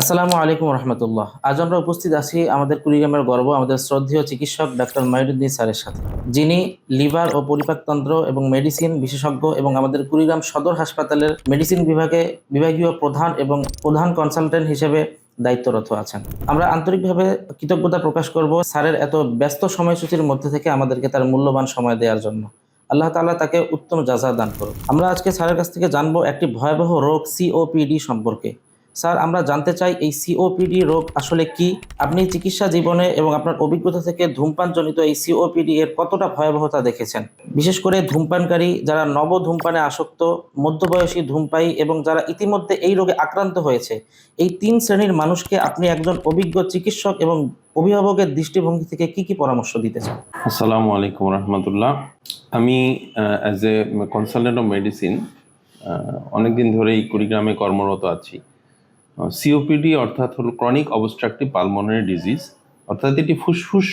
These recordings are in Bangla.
আসসালামু আলাইকুম রহমতুল্লাহ। আজ আমরা উপস্থিত আছি আমাদের কুড়িগ্রামের গর্ব, আমাদের শ্রদ্ধেয় চিকিৎসক ডাক্তার মাইনুদ্দিন স্যারের সাথে, যিনি লিভার ও পরিপাকতন্ত্র এবং মেডিসিন বিশেষজ্ঞ এবং আমাদের কুড়িগ্রাম সদর হাসপাতালের মেডিসিন বিভাগে বিভাগীয় প্রধান এবং প্রধান কনসালটেন্ট হিসেবে দায়িত্বরত আছেন। আমরা আন্তরিকভাবে কৃতজ্ঞতা প্রকাশ করব স্যারের এত ব্যস্ত সময়সূচির মধ্যে থেকে আমাদেরকে তার মূল্যবান সময় দেওয়ার জন্য। আল্লাহ তাআলা তাকে উত্তম যাজা দান করুন আমরা আজকে স্যারের কাছ থেকে জানব একটি ভয়াবহ রোগ সিওপিডি সম্পর্কে। স্যার, আমরা জানতে চাই এই সিওপিডি রোগ আসলে কি? আপনি চিকিৎসা জীবনে এবং আপনার অভিজ্ঞতা থেকে ধূমপানজনিত এই সিওপিডি এর কতটা ভয়াবহতা দেখেছেন? বিশেষ করে ধূমপানকারী যারা নব ধূমপানে আসক্ত, মধ্যবয়সী ধূমপায়ী এবং যারা ইতিমধ্যে এই রোগে আক্রান্ত হয়েছে, এই তিন শ্রেণির মানুষকে আপনি একজন অভিজ্ঞ চিকিৎসক এবং অভিভাবকের দৃষ্টিভঙ্গি থেকে কি কি পরামর্শ দিতে চান? আসসালামু আলাইকুম রহমতুল্লাহ। আমি as a consultant of medicine অনেকদিন ধরেই কুড়িগ্রামে কর্মরত আছি। সিওপিডি অর্থাৎ হলো ক্রনিক অবস্ট্রাকটিভ পালমোনারি ডিজিজ অর্থাৎ এটি ফুসফুস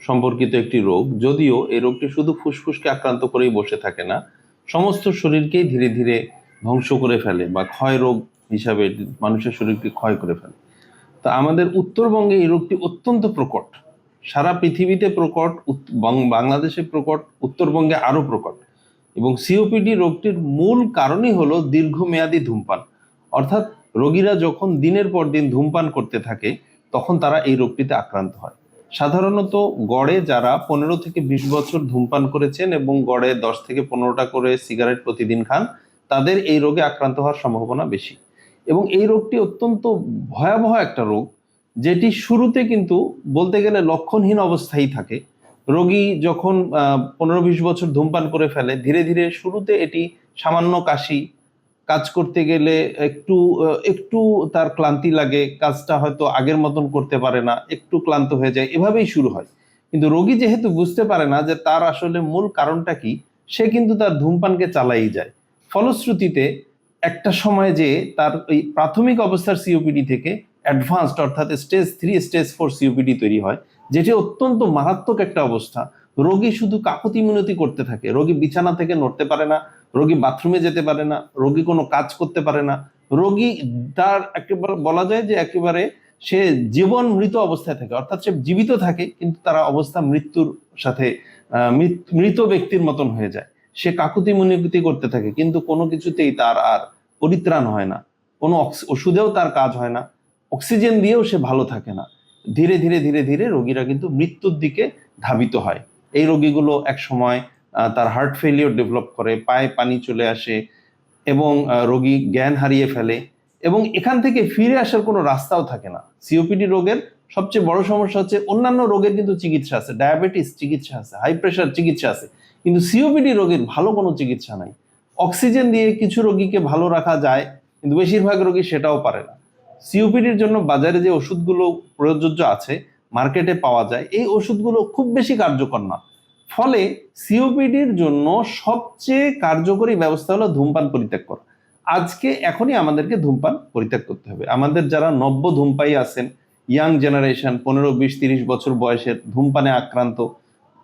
সম্পর্কিত একটি রোগ। যদিও এই রোগটি শুধু ফুসফুসকে আক্রান্ত করেই বসে থাকে না, সমস্ত শরীরকেই ধীরে ধীরে ধ্বংস করে ফেলে বা ক্ষয় রোগ হিসাবে মানুষের শরীরকে ক্ষয় করে ফেলে। তা আমাদের উত্তরবঙ্গে এই রোগটি অত্যন্ত প্রকট। সারা পৃথিবীতে প্রকট বাংলাদেশে প্রকট, উত্তরবঙ্গে আরও প্রকট। এবং সিওপিডি রোগটির মূল কারণই হলো দীর্ঘমেয়াদী ধূমপান। অর্থাৎ রোগীরা যখন দিনের পর দিন ধূমপান করতে থাকে, তখন তারা এই রোগটিতে আক্রান্ত হয়। সাধারণত গড়ে যারা পনেরো থেকে বিশ বছর ধূমপান করেছেন এবং গড়ে দশ থেকে পনেরোটা করে সিগারেট প্রতিদিন খান, তাদের এই রোগে আক্রান্ত হওয়ার সম্ভাবনা বেশি। এবং এই রোগটি অত্যন্ত ভয়াবহ একটা রোগ, যেটি শুরুতে কিন্তু বলতে গেলে লক্ষণহীন অবস্থায় থাকে। রোগী যখন পনেরো বিশ বছর ধূমপান করে ফেলে, ধীরে ধীরে শুরুতে এটি সামান্য কাশি কাজ করতে গেলে একটু একটু তার ক্লান্তি লাগে, কাজটা হয়তো আগের মতন করতে পারে না, একটু ক্লান্ত হয়ে যায়, এভাবেই শুরু হয়। কিন্তু রোগী যেহেতু বুঝতে পারে না যে তার আসলে মূল কারণটা কি, সে কিন্তু তার ধূমপানকে চালাই যায়। ফলশ্রুতিতে একটা সময় যে তার ওই প্রাথমিক অবস্থার সিওপিডি থেকে অ্যাডভান্সড অর্থাৎ stage three stage four COPD তৈরি হয়, যেটি অত্যন্ত মারাত্মক একটা অবস্থা। রোগী শুধু কাকতি মিনতি করতে থাকে, রোগী বিছানা থেকে নড়তে পারে না রোগী বাথরুমে যেতে পারে না, রোগী কোনো কাজ করতে পারে না। রোগী তার একেবারে, বলা যায় যে একেবারে সে জীবন মৃত অবস্থায় থাকে, অর্থাৎ সে জীবিত থাকে, কিন্তু তার অবস্থা মৃত্যুর সাথে মৃত- ব্যক্তির মতন হয়ে যায়। সে কাকুতি মিনতি করতে থাকে, কিন্তু কোনো কিছুতেই তার আর পরিত্রাণ হয় না। কোনো ওষুধেও তার কাজ হয় না, অক্সিজেন দিয়েও সে ভালো থাকে না। ধীরে ধীরে ধীরে ধীরে রোগীরা কিন্তু মৃত্যুর দিকে ধাবিত হয়। এই রোগীগুলো এক সময় তার হার্ট ফেলিওর ডেভেলপ করে, পায়ে পানি চলে আসে এবং রোগী জ্ঞান হারিয়ে ফেলে এবং এখান থেকে ফিরে আসার কোনো রাস্তাও থাকে না। সিওপিডি রোগের সবচেয়ে বড় সমস্যা হচ্ছে অন্যান্য রোগের কিন্তু চিকিৎসা আছে। ডায়াবেটিস চিকিৎসা আছে হাই প্রেশার চিকিৎসা আছে। কিন্তু সিওপিডি রোগের ভালো কোনো চিকিৎসা নাই। অক্সিজেন দিয়ে কিছু রোগীকে ভালো রাখা যায়, কিন্তু বেশিরভাগ রোগী সেটাও পারে না। সিওপিডির জন্য বাজারে যে ওষুধগুলো প্রযোজ্য আছে, মার্কেটে পাওয়া যায়, এই ওষুধগুলো খুব বেশি কার্যকর না। ফলে সিওপিডির জন্য সবচেয়ে কার্যকরী ব্যবস্থা হলো ধূমপান পরিত্যাগ করা। আজকে এখনই আমাদেরকে ধূমপান পরিত্যাগ করতে হবে। আমাদের যারা নব্য ধূমপাই আছেন ইয়াং জেনারেশন পনেরো, বিশ, তিরিশ বছর বয়সের ধূমপানে আক্রান্ত,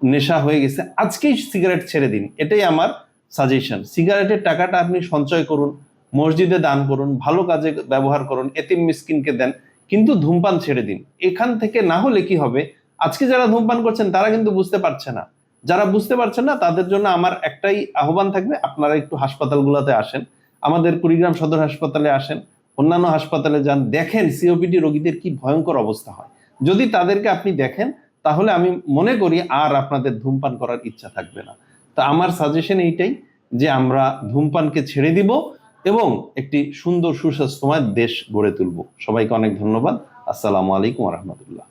নেশা হয়ে গেছে, আজকেই সিগারেট ছেড়ে দিন। এটাই আমার সাজেশন সিগারেটের টাকাটা আপনি সঞ্চয় করুন, মসজিদে দান করুন, ভালো কাজে ব্যবহার করুন, এতিম মিসকিনকে দেন, কিন্তু ধূমপান ছেড়ে দিন। এখান থেকে না হলে কি হবে? আজকে যারা ধূমপান করছেন, তারা কিন্তু বুঝতে পারছে না। যারা বুঝতে পারছেন না, তাদের জন্য আমার একটাই আহ্বান থাকবে, আপনারা একটু হাসপাতালগুলোতে আসেন। আমাদের কুড়িগ্রাম সদর হাসপাতালে আসেন, অন্যান্য হাসপাতালে যান, দেখেন সিওপিডি রোগীদের কি ভয়ঙ্কর অবস্থা হয়। যদি তাদেরকে আপনি দেখেন, তাহলে আমি মনে করি আর আপনাদের ধূমপান করার ইচ্ছা থাকবে না। তা আমার সাজেশন এইটাই যে আমরা ধূমপানকে ছেড়ে দিব এবং একটি সুন্দর সুস্বাস্থ্যময় দেশ গড়ে তুলব। সবাইকে অনেক ধন্যবাদ। আসসালামু আলাইকুম রহমতুল্লাহ।